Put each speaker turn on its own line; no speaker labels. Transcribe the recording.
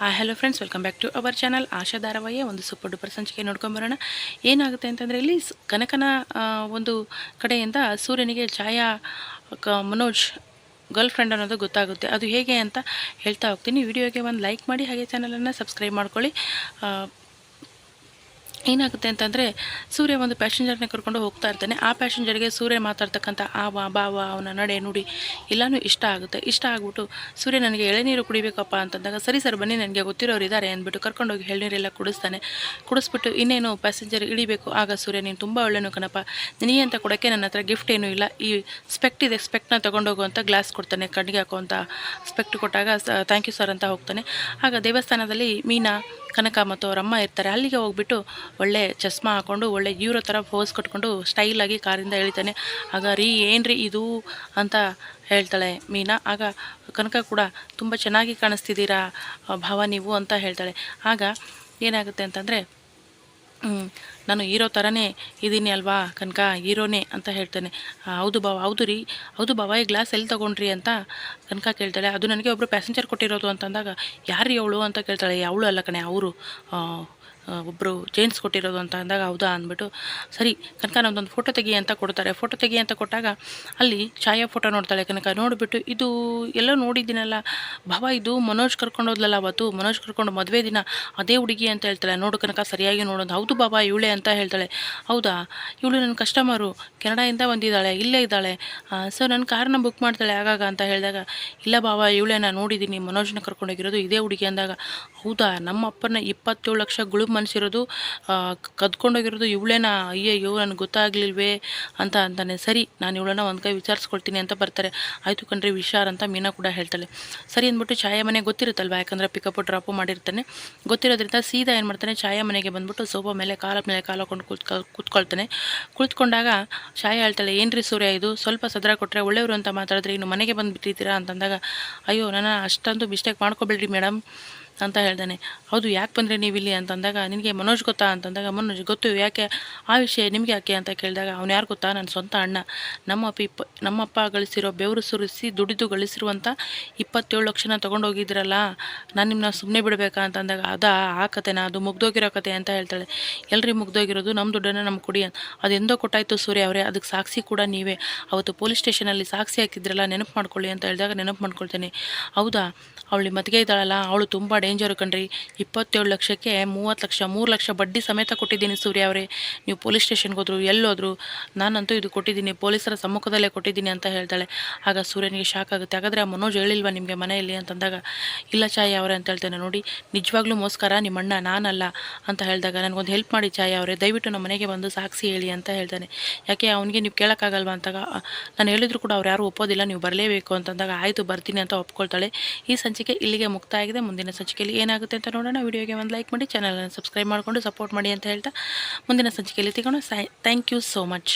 Hello friends welcome back to our channel Asha ಧಾರಾವಾಹಿಯ ಒಂದು super duper ಸಂಚಿಕೆ ನೋಡ್ಕೊಂಬರೋಣ ಏನಾಗುತ್ತೆ ಅಂತಂದರೆ, ಇಲ್ಲಿ ಕನಕನ ಒಂದು ಕಡೆಯಿಂದ ಸೂರ್ಯನಿಗೆ ಛಾಯಾ, ಕ, ಮನೋಜ್ ಗರ್ಲ್ ಫ್ರೆಂಡ್ ಅನ್ನೋದು ಗೊತ್ತಾಗುತ್ತೆ. ಅದು ಹೇಗೆ ಅಂತ ಹೇಳ್ತಾ ಹೋಗ್ತೀನಿ. ವಿಡಿಯೋಗೆ ಒಂದು ಲೈಕ್ ಮಾಡಿ, ಹಾಗೆ ಚಾನಲನ್ನು ಸಬ್ಸ್ಕ್ರೈಬ್ ಮಾಡ್ಕೊಳ್ಳಿ. ಏನಾಗುತ್ತೆ ಅಂತಂದರೆ, ಸೂರ್ಯ ಒಂದು ಪ್ಯಾಸೆಂಜರ್ನ ಕರ್ಕೊಂಡು ಹೋಗ್ತಾ ಇರ್ತಾನೆ. ಆ ಪ್ಯಾಸೆಂಜರ್ಗೆ ಸೂರ್ಯ ಮಾತಾಡ್ತಕ್ಕಂಥ ಆ, ವಾ ಭಾವ ಅವನ ನಡೆ, ನುಡಿ ಎಲ್ಲನೂ ಇಷ್ಟ ಆಗುತ್ತೆ. ಇಷ್ಟ ಆಗ್ಬಿಟ್ಟು ಸೂರ್ಯ ನನಗೆ ಎಳೆನೀರು ಕುಡಿಬೇಕಪ್ಪ ಅಂತಂದಾಗ, ಸರಿ ಸರ್, ಬನ್ನಿ, ನನಗೆ ಗೊತ್ತಿರೋರು ಇದ್ದಾರೆ ಅಂದ್ಬಿಟ್ಟು ಕರ್ಕೊಂಡೋಗಿ ಎಳ್ನೀರೆಲ್ಲ ಕುಡಿಸ್ತಾನೆ. ಕುಡಿಸ್ಬಿಟ್ಟು ಇನ್ನೇನು ಪ್ಯಾಸೆಂಜರ್ ಇಳಿಬೇಕು? ಆಗ ಸೂರ್ಯ, ನೀನು ತುಂಬ ಒಳ್ಳೆನು ಕಣಪ್ಪ. ನಿನಗೆ ಅಂತ ಕೊಡೋಕ್ಕೆ ನನ್ನ ಹತ್ರ ಗಿಫ್ಟ್ ಏನೂ ಇಲ್ಲ. ಈ ಸ್ಪೆಕ್ಟ್ ಇದೆ ಸ್ಪೆಕ್ಟ್ನ ತೊಗೊಂಡೋಗು ಅಂತ ಗ್ಲಾಸ್ ಕೊಡ್ತಾನೆ. ಕಣ್ಣಿಗೆ ಹಾಕುವಂಥ ಸ್ಪೆಕ್ಟ್ ಕೊಟ್ಟಾಗ ಥ್ಯಾಂಕ್ ಯು ಸರ್ ಅಂತ ಹೋಗ್ತಾನೆ. ಆಗ ದೇವಸ್ಥಾನದಲ್ಲಿ ಮೀನಾ, ಕನಕ ಮತ್ತು ಅವರಮ್ಮ ಇರ್ತಾರೆ. ಅಲ್ಲಿಗೆ ಹೋಗ್ಬಿಟ್ಟು ಒಳ್ಳೆ ಚಸ್ಮಾ ಹಾಕೊಂಡು, ಒಳ್ಳೆ ಹೀರೋ ಥರ ಪೋಸ್ ಕಟ್ಕೊಂಡು ಸ್ಟೈಲಾಗಿ ಕಾರಿಂದ ಹೇಳ್ತಾನೆ ಆಗ ರೀ ಏನ್ರಿ ಇದು ಅಂತ ಹೇಳ್ತಾಳೆ ಮೀನಾ. ಆಗ ಕನಕ ಕೂಡ ತುಂಬ ಚೆನ್ನಾಗಿ ಕಾಣಿಸ್ತಿದ್ದೀರಾ, ಭಾವ ನೀವು ಅಂತ ಹೇಳ್ತಾಳೆ. ಆಗ ಏನಾಗುತ್ತೆ ಅಂತಂದರೆ ನಾನು ಹೀರೋ ಥರನೇ ಇದ್ದೀನಿ ಅಲ್ವಾ ಕನಕ, ಹೀರೋನೇ ಅಂತ ಹೇಳ್ತಾನೆ. ಹೌದು ಬಾವ ಹೌದು ರೀ, ಹೌದು ಬಾವ ಈ ಗ್ಲಾಸ್ ಎಲ್ಲಿ ತೊಗೊಂಡ್ರಿ ಅಂತ ಕನಕ ಕೇಳ್ತಾಳೆ. ಅದು ನನಗೆ ಒಬ್ಬರು ಪ್ಯಾಸೆಂಜರ್ ಕೊಟ್ಟಿರೋದು ಅಂತಂದಾಗ ಯಾರು ಅವಳು ಅಂತ ಕೇಳ್ತಾಳೆ. ಅವಳು ಅಲ್ಲ ಕಣೆ, ಅವರು. ಒಬ್ಬರು ಜೇನ್ಸ್ ಕೊಟ್ಟಿರೋದು ಅಂತ ಅಂದಾಗ ಹೌದಾ ಅಂದ್ಬಿಟ್ಟು, ಸರಿ ಕನಕ ನಮ್ದೊಂದು ಫೋಟೋ ತೆಗಿ ಅಂತ ಕೊಡ್ತಾರೆ. ಫೋಟೋ ತೆಗಿ ಅಂತ ಕೊಟ್ಟಾಗ ಅಲ್ಲಿ ಛಾಯಾ ಫೋಟೋ ನೋಡ್ತಾಳೆ ಕನಕ. ನೋಡಿಬಿಟ್ಟು ಇದು ಎಲ್ಲ ನೋಡಿದ್ದೀನಲ್ಲ, ಭಾವ ಇದು ಮನೋಜ್ ಕರ್ಕೊಂಡು ಹೋದ್ಲಲ್ಲ ಅವತ್ತು. ಮನೋಜ್ ಕರ್ಕೊಂಡು ಮದುವೆ ದಿನ ಅದೇ ಹುಡುಗಿ ಅಂತ ಹೇಳ್ತಾಳೆ. ನೋಡು ಕನಕ, ಸರಿಯಾಗಿ ನೋಡೋದು. ಹೌದು ಬಾಬಾ ಇವಳೆ ಅಂತ ಹೇಳ್ತಾಳೆ. ಹೌದಾ? ಇವಳು ನನ್ನ ಕಸ್ಟಮರು ಕೆನಡಾಯಿಂದ ಬಂದಿದ್ದಾಳೆ, ಇಲ್ಲೇ ಇದ್ದಾಳೆ. ಸೊ ನನ್ನ ಕಾರನ್ನ ಬುಕ್ ಮಾಡ್ತಾಳೆ ಆಗಾಗ ಅಂತ ಹೇಳಿದಾಗ, ಇಲ್ಲ ಬಾಬಾ ಇವಳೆ ನಾನು ನೋಡಿದ್ದೀನಿ. ಮನೋಜ್ನ ಕರ್ಕೊಂಡೋಗಿರೋದು ಇದೇ ಹುಡುಗಿ ಅಂದಾಗ, ಹೌದಾ? ನಮ್ಮ ಅಪ್ಪನ ಇಪ್ಪತ್ತೇಳು ಲಕ್ಷ ಗುಳುಬ್ ಮನ್ಸಿರೋದು ಕದ್ಕೊಂಡೋಗಿರೋದು ಇವಳೇನಾ? ಅಯ್ಯಯ್ಯೋ ನನಗೆ ಗೊತ್ತಾಗ್ಲಿಲ್ವೇ? ಅಂತ ಅಂತಾನೆ. ಸರಿ, ನಾನು ಇವಳನ್ನ ಒಂದು ಕೈ ವಿಚಾರಿಸ್ಕೊಳ್ತೀನಿ ಅಂತ ಬರ್ತಾರೆ. ಆಯಿತು ಕಣ್ರಿ ವಿಶಾರ್ ಅಂತ ಮೀನಾ ಕೂಡ ಹೇಳ್ತಾಳೆ. ಸರಿ ಅಂದ್ಬಿಟ್ಟು ಛಾಯಾ ಮನೆ ಗೊತ್ತಿರುತ್ತಲ್ವ? ಯಾಕಂದರೆ ಪಿಕಪ್ ಡ್ರಾಪು ಮಾಡಿರ್ತಾನೆ. ಗೊತ್ತಿರೋದ್ರಿಂದ ಸೀದಾ ಏನು ಮಾಡ್ತಾನೆ? ಛಾಯಾ ಮನೆಗೆ ಬಂದ್ಬಿಟ್ಟು ಸೋಫಾ ಮೇಲೆ, ಕಾಲ ಮೇಲೆ ಕಾಲ ಹಾಕೊಂಡು ಕೂತ್ಕೊ ಕೂತ್ಕೊಳ್ತಾನೆ. ಕುಳಿತುಕೊಂಡಾಗ ಛಾಯಾ ಹೇಳ್ತಾಳೆ, ಏನ್ರಿ ಸೂರ್ಯ ಇದು? ಸ್ವಲ್ಪ ಸದ್ರ ಕೊಟ್ಟರೆ ಒಳ್ಳೆಯವರು ಅಂತ ಮಾತಾಡಿದ್ರೆ ಇನ್ನು ಮನೆಗೆ ಬಂದು ಬಿಟ್ಟಿದ್ದೀರಾ ಅಂತಂದಾಗ, ಅಯ್ಯೋ, ನಾನು ಅಷ್ಟೊಂದು ಮಿಸ್ಟೇಕ್ ಮಾಡ್ಕೊಬೇಡ್ರಿ ಮೇಡಮ್ ಅಂತ ಹೇಳ್ತಾನೆ ಹೌದು, ಯಾಕೆ ಬಂದರೆ ನೀವು ಇಲ್ಲಿ ಅಂತಂದಾಗ, ನಿನಗೆ ಮನೋಜ್ ಗೊತ್ತಾ? ಅಂತಂದಾಗ, ಮನೋಜ್, ಗೊತ್ತು, ಯಾಕೆ ಆ ವಿಷಯ ನಿಮಗೆ ಯಾಕೆ? ಅಂತ ಕೇಳಿದಾಗ, ಅವ್ನು ಯಾರು ಗೊತ್ತಾ? ನನ್ನ ಸ್ವಂತ ಅಣ್ಣ. ನಮ್ಮ ಇಪ್ಪ ನಮ್ಮಪ್ಪ ಗಳಿಸಿರೋ ಬೆವರು ಸುರಿಸಿ ದುಡಿದು ಗಳಿಸಿರುವಂಥ ಇಪ್ಪತ್ತೇಳು ಲಕ್ಷನ ತೊಗೊಂಡೋಗಿದ್ರಲ್ಲ, ನಾನು ನಿಮ್ಮನ್ನ ಸುಮ್ಮನೆ ಬಿಡಬೇಕಾ? ಅಂತಂದಾಗ, ಅದಾ ಆ ಕತೆನಾ? ಅದು ಮುಗ್ದೋಗಿರೋ ಕತೆ ಅಂತ ಹೇಳ್ತಾಳೆ. ಎಲ್ಲರಿಗೂ ಮುಗ್ದೋಗಿರೋದು ನಮ್ಮ ದುಡ್ಡನ್ನು ನಮ್ಮ ಕೊಡಿ ಅದು ಅದೆಂದೋ ಕೊಟ್ಟಾಯಿತು ಸೂರ್ಯ ಅವರೇ ಅದಕ್ಕೆ ಸಾಕ್ಷಿ ಕೂಡ ನೀವೇ. ಅವತ್ತು ಪೊಲೀಸ್ ಸ್ಟೇಷನಲ್ಲಿ ಸಾಕ್ಷಿ ಹಾಕಿದ್ರಲ್ಲ, ನೆನಪು ಮಾಡ್ಕೊಳ್ಳಿ ಅಂತ ಹೇಳಿದಾಗ, ನೆನಪು ಮಾಡ್ಕೊಳ್ತೇನೆ. ಹೌದಾ? ಅವಳಿ ಮದುವೆ ಇದ್ದಾಳಲ್ಲ, ಅವಳು ತುಂಬ ಕಣ್ರಿ. ಇಪ್ಪತ್ತೇಳು ಲಕ್ಷಕ್ಕೆ ಮೂವತ್ತು ಲಕ್ಷ ಮೂರು ಲಕ್ಷ ಬಡ್ಡಿ ಸಮೇತ ಕೊಟ್ಟಿದ್ದೀನಿ ಸೂರ್ಯ ಅವರೇ. ನೀವು ಪೊಲೀಸ್ ಸ್ಟೇಷನ್ಗೆ ಹೋದ್ರು ಎಲ್ಲೋದ್ರು ನಾನಂತೂ ಇದು ಕೊಟ್ಟಿದ್ದೀನಿ ಪೊಲೀಸರ ಸಮ್ಮುಖದಲ್ಲೇ ಕೊಟ್ಟಿದ್ದೀನಿ ಅಂತ ಹೇಳ್ತಾಳೆ. ಆಗ ಸೂರ್ಯನಿಗೆ ಶಾಕ್ ಆಗುತ್ತೆ. ಹಾಗಾದರೆ ಆ ಮನೋಜ್ ಹೇಳಿಲ್ವಾ ನಿಮಗೆ ಮನೆಯಲ್ಲಿ ಅಂತಂದಾಗ ಇಲ್ಲ ಚಾಯ್ ಅವರೇ ಅಂತ ಹೇಳ್ತೇನೆ ನೋಡಿ ನಿಜವಾಗ್ಲೂ ಮೋಸ್ಕರ ನಿಮ್ಮ ಅಣ್ಣ ನಾನಲ್ಲ ಅಂತ ಹೇಳಿದಾಗ ನನಗೊಂದು ಹೆಲ್ಪ್ ಮಾಡಿ ಛಾಯಾ ಅವರೇ ದಯವಿಟ್ಟು ನಮ್ಮ ಮನೆಗೆ ಬಂದು ಸಾಕ್ಷಿ ಹೇಳಿ ಅಂತ ಹೇಳ್ತಾನೆ. ಯಾಕೆ ಅವನಿಗೆ ನೀವು ಕೇಳೋಕ್ಕಾಗಲ್ವಾ ಅಂತಾಗ "ಆ, ನಾನು ಹೇಳಿದ್ರು ಕೂಡ ಅವ್ರು ಯಾರು ಒಪ್ಪೋದಿಲ್ಲ ನೀವು ಬರಲೇಬೇಕು ಅಂತಂದಾಗ ಆಯಿತು ಬರ್ತೀನಿ ಅಂತ ಒಪ್ಕೊಳ್ತಾಳೆ. ಈ ಸಂಚಿಕೆ ಇಲ್ಲಿಗೆ ಮುಕ್ತಾಯ ಆಗಿದೆ. ಮುಂದಿನ ಸಂಚಿಕೆಯಲ್ಲಿ ಏನಾಗುತ್ತೆ ಅಂತ ನೋಡೋಣ. ವಿಡಿಯೋಗೆ ಒಂದು ಲೈಕ್ ಮಾಡಿ ಚಾನಲನ್ನು ಸಬ್ಸ್ಕ್ರೈಬ್ ಮಾಡಿಕೊಂಡು ಸಪೋರ್ಟ್ ಮಾಡಿ ಅಂತ ಹೇಳ್ತಾ ಮುಂದಿನ ಸಂಚಿಕೆಯಲ್ಲಿ ಸಿಗೋಣ. ಸೈ ಥ್ಯಾಂಕ್ ಯು ಸೋ ಮಚ್